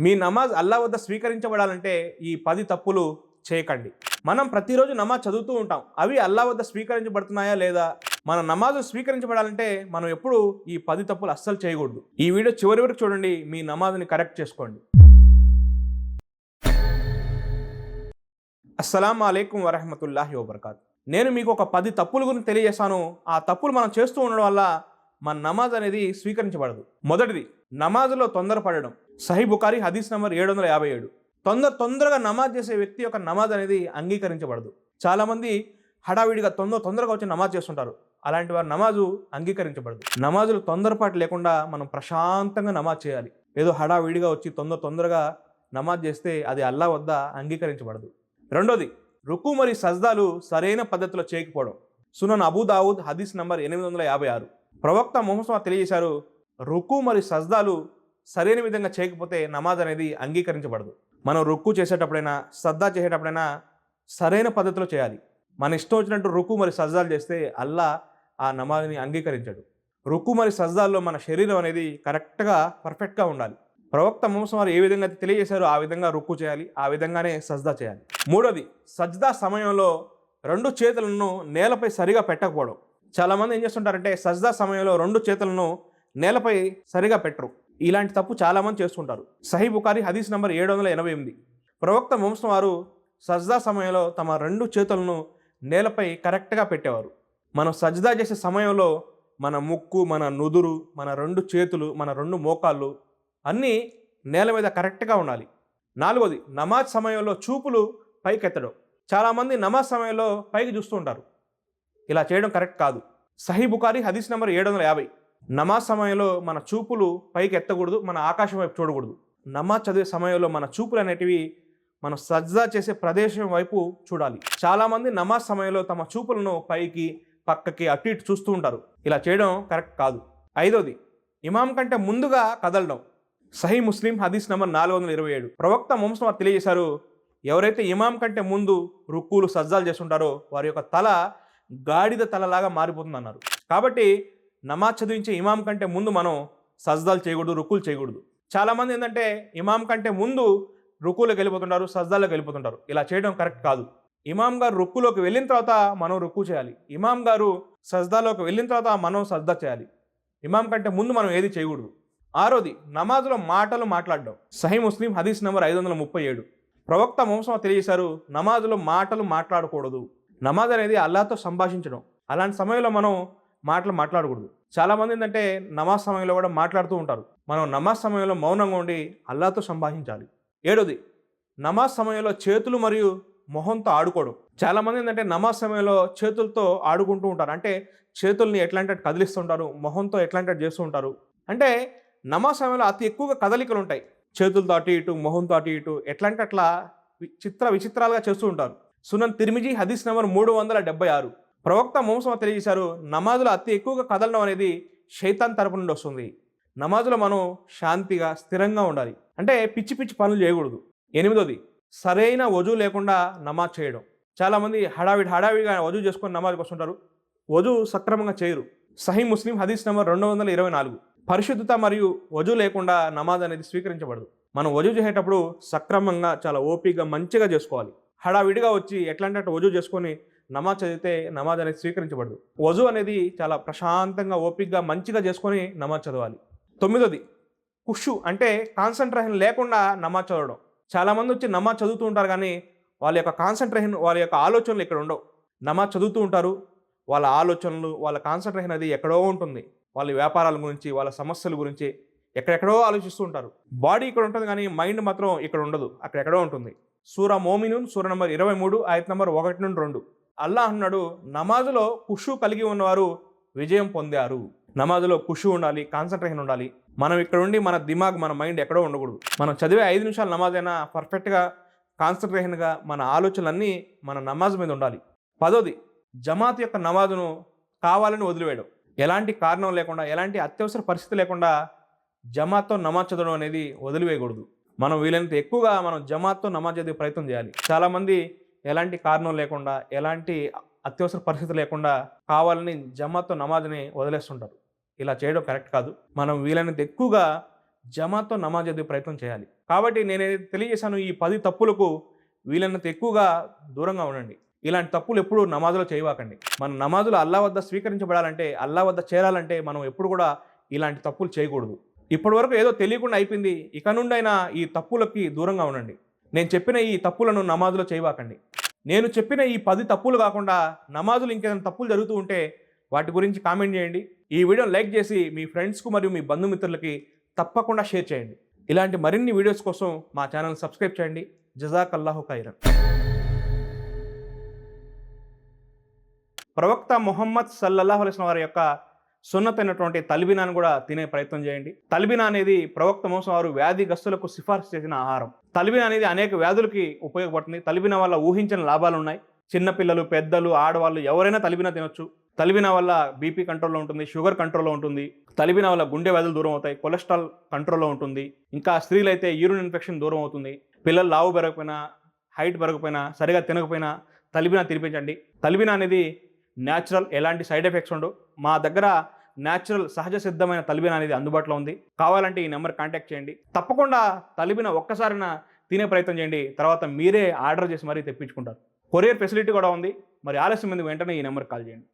మీ నమాజ్ అల్లా వద్ద స్వీకరించబడాలంటే ఈ పది తప్పులు చేయకండి. మనం ప్రతిరోజు నమాజ్ చదువుతూ ఉంటాం. అవి అల్లా వద్ద స్వీకరించబడుతున్నాయా లేదా? మన నమాజు స్వీకరించబడాలంటే మనం ఎప్పుడు ఈ పది తప్పులు అస్సలు చేయకూడదు. ఈ వీడియో చివరి వరకు చూడండి. మీ నమాజ్ని కరెక్ట్ చేసుకోండి. అస్సలం అయికం వరహమతుల్లాహి వబర్కాత్. నేను మీకు ఒక పది తప్పుల గురించి తెలియజేశాను. ఆ తప్పులు మనం చేస్తూ ఉండడం వల్ల మన నమాజ్ అనేది స్వీకరించబడదు. మొదటిది నమాజ్లో తొందరపడడం. సహీ బుకారి హదీస్ నంబర్ ఏడు వందల యాభై ఏడు. తొందర తొందరగా నమాజ్ చేసే వ్యక్తి యొక్క నమాజ్ అనేది అంగీకరించబడదు. చాలామంది హడావిడిగా తొందర తొందరగా వచ్చి నమాజ్ చేస్తుంటారు. అలాంటి వారి నమాజు అంగీకరించబడదు. నమాజులు తొందరపాటు లేకుండా మనం ప్రశాంతంగా నమాజ్ చేయాలి. ఏదో హడావిడిగా వచ్చి తొందర తొందరగా నమాజ్ చేస్తే అది అల్లా వద్ద అంగీకరించబడదు. రెండోది రుకు మరియు సజ్దాలు సరైన పద్ధతిలో చేయకపోవడం. సునన్ అబూ దావుద్ హదీస్ నంబర్ ఎనిమిది వందల యాభై ఆరు. ప్రవక్త మొహమ్మద్ తెలియజేశారు రుకు మరియు సజ్దాలు సరైన విధంగా చేయకపోతే నమాజ్ అనేది అంగీకరించబడదు. మనం రుక్కు చేసేటప్పుడైనా సద్దా చేసేటప్పుడైనా సరైన పద్ధతిలో చేయాలి. మన ఇష్టం వచ్చినట్టు రుక్కు మరి సజ్దాలు చేస్తే అల్లా ఆ నమాజ్ని అంగీకరించడు. రుక్కు మరి సజ్దాల్లో మన శరీరం అనేది కరెక్ట్గా పర్ఫెక్ట్గా ఉండాలి. ప్రవక్త మోసం వారు ఏ విధంగా అయితే తెలియజేశారో ఆ విధంగా రుక్కు చేయాలి ఆ విధంగానే సజ్దా చేయాలి. మూడోది సజ్దా సమయంలో రెండు చేతులను నేలపై సరిగా పెట్టకపోవడం. చాలామంది ఏం చేస్తుంటారంటే సజ్దా సమయంలో రెండు చేతులను నేలపై సరిగా పెట్టరు. ఇలాంటి తప్పు చాలామంది చేస్తుంటారు. సహీ బుకారి హదీస్ నంబర్ ఏడు వందల ఎనభై ఎనిమిది. ప్రవక్త వంశం వారు సజ్దా సమయంలో తమ రెండు చేతులను నేలపై కరెక్ట్గా పెట్టేవారు. మనం సజ్దా చేసే సమయంలో మన ముక్కు మన నుదురు మన రెండు చేతులు మన రెండు మోకాళ్ళు అన్నీ నేల మీద కరెక్ట్గా ఉండాలి. నాలుగోది నమాజ్ సమయంలో చూపులు పైకెత్తడం. చాలామంది నమాజ్ సమయంలో పైకి చూస్తూ ఉంటారు. ఇలా చేయడం కరెక్ట్ కాదు. సహీ బుకారి హదీస్ నెంబర్ ఏడు వందల యాభై. నమాజ్ సమయంలో మన చూపులు పైకి ఎత్తకూడదు మన ఆకాశం వైపు చూడకూడదు. నమాజ్ చదివే సమయంలో మన చూపులు అనేటివి మనం సజ్జా చేసే ప్రదేశం వైపు చూడాలి. చాలామంది నమాజ్ సమయంలో తమ చూపులను పైకి పక్కకి అటు ఇటు చూస్తూ ఉంటారు. ఇలా చేయడం కరెక్ట్ కాదు. ఐదోది ఇమాం కంటే ముందుగా కదలడం. సహీ ముస్లిం హదీస్ నెంబర్ నాలుగు వందల ఇరవై ఏడు. ప్రవక్త వంశం వారు తెలియజేశారు ఎవరైతే ఇమాం కంటే ముందు రుక్కులు సజ్జాలు చేస్తుంటారో వారి యొక్క తల గాడిద తలలాగా మారిపోతుంది అన్నారు కాబట్టి నమాజ్ చదివించే ఇమాం కంటే ముందు మనం సజ్దాలు చేయకూడదు రుక్కులు చేయకూడదు. చాలామంది ఏంటంటే ఇమాం కంటే ముందు రుక్కులకు వెళ్ళిపోతుంటారు సజ్దాలకు వెళ్ళిపోతుంటారు. ఇలా చేయడం కరెక్ట్ కాదు. ఇమాం గారు రుక్కులోకి వెళ్ళిన తర్వాత మనం రుక్కు చేయాలి. ఇమాం గారు సజ్దాలోకి వెళ్ళిన తర్వాత మనం సజ్దా చేయాలి. ఇమాం కంటే ముందు మనం ఏది చేయకూడదు. ఆరోది నమాజ్లో మాటలు మాట్లాడడం. సహీ ముస్లిం హదీస్ నెంబర్ ఐదు వందల ముప్పై ఏడు. ప్రవక్త వంశం తెలియజేశారు నమాజ్లో మాటలు మాట్లాడకూడదు. నమాజ్ అనేది అల్లాతో సంభాషించడం. అలాంటి సమయంలో మనం మాటలు మాట్లాడకూడదు. చాలామంది ఏంటంటే నమాజ్ సమయంలో కూడా మాట్లాడుతూ ఉంటారు. మనం నమాజ్ సమయంలో మౌనంగా ఉండి అల్లాతో సంభాషించాలి. ఏడోది నమాజ్ సమయంలో చేతులు మరియు మొహంతో ఆడుకోవడం. చాలామంది ఏంటంటే నమాజ్ సమయంలో చేతులతో ఆడుకుంటూ ఉంటారు. అంటే చేతుల్ని ఎట్లాంటి కదిలిస్తుంటారు మొహంతో ఎట్లాంటి చేస్తూ ఉంటారు. అంటే నమాజ్ సమయంలో అతి ఎక్కువగా కదలికలు ఉంటాయి చేతులతో అటు ఇటు మొహంతో అటు ఇటు ఎట్లాంటి అట్లా చిత్ర విచిత్రాలుగా చేస్తూ ఉంటారు. సునన్ తిరిమిజి హదీస్ నెంబర్ మూడు వందల డెబ్బై ఆరు. ప్రవక్త మోసం తెలియజేశారు నమాజులో అతి ఎక్కువగా కదలడం అనేది శైతాన్ తరపు నుండి వస్తుంది. నమాజులో మనం శాంతిగా స్థిరంగా ఉండాలి. అంటే పిచ్చి పిచ్చి పనులు చేయకూడదు. ఎనిమిదోది సరైన వజు లేకుండా నమాజ్ చేయడం. చాలామంది హడావిడి హడావిడిగా వజు చేసుకొని నమాజ్కి వస్తుంటారు. వజు సక్రమంగా చేయరు. సహీ ముస్లిం హదీస్ నెంబర్ రెండు వందల ఇరవై నాలుగు. పరిశుద్ధత మరియు వజు లేకుండా నమాజ్ అనేది స్వీకరించబడదు. మనం వజు చేసేటప్పుడు సక్రమంగా చాలా ఓపికగా మంచిగా చేసుకోవాలి. హడావిడిగా వచ్చి ఎట్లాంటి అట్లా వజు చేసుకొని నమాజ్ చదివితే నమాజ్ అనేది స్వీకరించబడదు. వజు అనేది చాలా ప్రశాంతంగా ఓపిక్గా మంచిగా చేసుకొని నమాజ్ చదవాలి. తొమ్మిదోది కుషు అంటే కాన్సన్ట్రేషన్ లేకుండా నమాజ్ చదవడం. చాలామంది వచ్చి నమాజ్ చదువుతూ ఉంటారు కానీ వాళ్ళ యొక్క కాన్సన్ట్రేషన్ వాళ్ళ యొక్క ఆలోచనలు ఇక్కడ ఉండవు. నమాజ్ చదువుతూ ఉంటారు వాళ్ళ ఆలోచనలు వాళ్ళ కాన్సన్ట్రేషన్ అది ఎక్కడో ఉంటుంది. వాళ్ళ వ్యాపారాల గురించి వాళ్ళ సమస్యల గురించి ఎక్కడెక్కడో ఆలోచిస్తూ ఉంటారు. బాడీ ఇక్కడ ఉంటుంది కానీ మైండ్ మాత్రం ఇక్కడ ఉండదు అక్కడెక్కడో ఉంటుంది. సూర మోమినున్ సూర నంబర్ ఇరవై మూడు ఆయత నంబర్ ఒకటి నుండి రెండు. అల్లాహ్ అన్నాడు నమాజులో కుషు కలిగి ఉన్నవారు విజయం పొందారు. నమాజులో కుషు ఉండాలి కాన్సన్ట్రేషన్ ఉండాలి. మనం ఇక్కడ ఉండి మన దిమాగ్ మన మైండ్ ఎక్కడో ఉండకూడదు. మనం చదివే ఐదు నిమిషాల నమాజ్ అయినా పర్ఫెక్ట్గా కాన్సన్ట్రేషన్గా మన ఆలోచనలన్నీ మన నమాజ్ మీద ఉండాలి. పదోది జమాత్ యొక్క నమాజును కావాలని వదిలివేయడం. ఎలాంటి కారణం లేకుండా ఎలాంటి అత్యవసర పరిస్థితి లేకుండా జమాత్తో నమాజ్ చదవడం అనేది వదిలివేయకూడదు. మనం వీలైనంత ఎక్కువగా మనం జమాత్తో నమాజ్ చదివే ప్రయత్నం చేయాలి. చాలామంది ఎలాంటి కారణం లేకుండా ఎలాంటి అత్యవసర పరిస్థితి లేకుండా కావాలని జమాత్తో నమాజ్ని వదిలేస్తుంటారు. ఇలా చేయడం కరెక్ట్ కాదు. మనం వీలైనంత ఎక్కువగా జమాతో నమాజ్ చదివే ప్రయత్నం చేయాలి. కాబట్టి నేను తెలియజేశాను ఈ పది తప్పులకు వీలైనంత ఎక్కువగా దూరంగా ఉండండి. ఇలాంటి తప్పులు ఎప్పుడు నమాజులో చేయవాకండి. మన నమాజులు అల్లా వద్ద స్వీకరించబడాలంటే అల్లా వద్ద చేరాలంటే మనం ఎప్పుడు కూడా ఇలాంటి తప్పులు చేయకూడదు. ఇప్పటి వరకు ఏదో తెలియకుండా అయిపోయింది. ఇక నుండైనా ఈ తప్పులకి దూరంగా ఉండండి. నేను చెప్పిన ఈ తప్పులను నమాజులో చేయవాకండి నేను చెప్పిన ఈ పది తప్పులు కాకుండా నమాజులు ఇంకేదైనా తప్పులు జరుగుతూ ఉంటే వాటి గురించి కామెంట్ చేయండి. ఈ వీడియోని లైక్ చేసి మీ ఫ్రెండ్స్కు మరియు మీ బంధుమిత్రులకి తప్పకుండా షేర్ చేయండి. ఇలాంటి మరిన్ని వీడియోస్ కోసం మా ఛానల్ సబ్స్క్రైబ్ చేయండి. జజాకల్లాహు ఖైరన్. ప్రవక్త మొహమ్మద్ సల్లల్లాహు అలైస్ వారి యొక్క సున్నతైనటువంటి తల్బినాను కూడా తినే ప్రయత్నం చేయండి. తల్బినా అనేది ప్రవక్త మోసం వారు వ్యాధిగ్రస్తులకు సిఫార్సు చేసిన ఆహారం. తల్బినా అనేది అనేక వ్యాధులకి ఉపయోగపడుతుంది. తల్బినా వల్ల ఊహించని లాభాలు ఉన్నాయి. చిన్నపిల్లలు పెద్దలు ఆడవాళ్ళు ఎవరైనా తలిబినా తినొచ్చు. తలిబినా వల్ల బీపీ కంట్రోల్లో ఉంటుంది షుగర్ కంట్రోల్లో ఉంటుంది. తలిబినా వల్ల గుండె వ్యాధులు దూరం అవుతాయి కొలెస్ట్రాల్ కంట్రోల్లో ఉంటుంది. ఇంకా స్త్రీలైతే యూరిన్ ఇన్ఫెక్షన్ దూరం అవుతుంది. పిల్లలు లావు పెరగకపోయినా హైట్ పెరగకపోయినా సరిగా తినకపోయినా తలిబినా తినిపించండి. తలిబినా అనేది న్యాచురల్ ఎలాంటి సైడ్ ఎఫెక్ట్స్ ఉండవు. మా దగ్గర న్యాచురల్ సహజ సిద్ధమైన తలిబిన అనేది అందుబాటులో ఉంది. కావాలంటే ఈ నెంబర్ కాంటాక్ట్ చేయండి. తప్పకుండా తలిబిన ఒక్కసారిన తినే ప్రయత్నం చేయండి. తర్వాత మీరే ఆర్డర్ చేసి మరీ తెప్పించుకుంటారు. కొరియర్ ఫెసిలిటీ కూడా ఉంది. మరి ఆలస్యం ఎందుకు? వెంటనే ఈ నెంబర్ కాల్ చేయండి.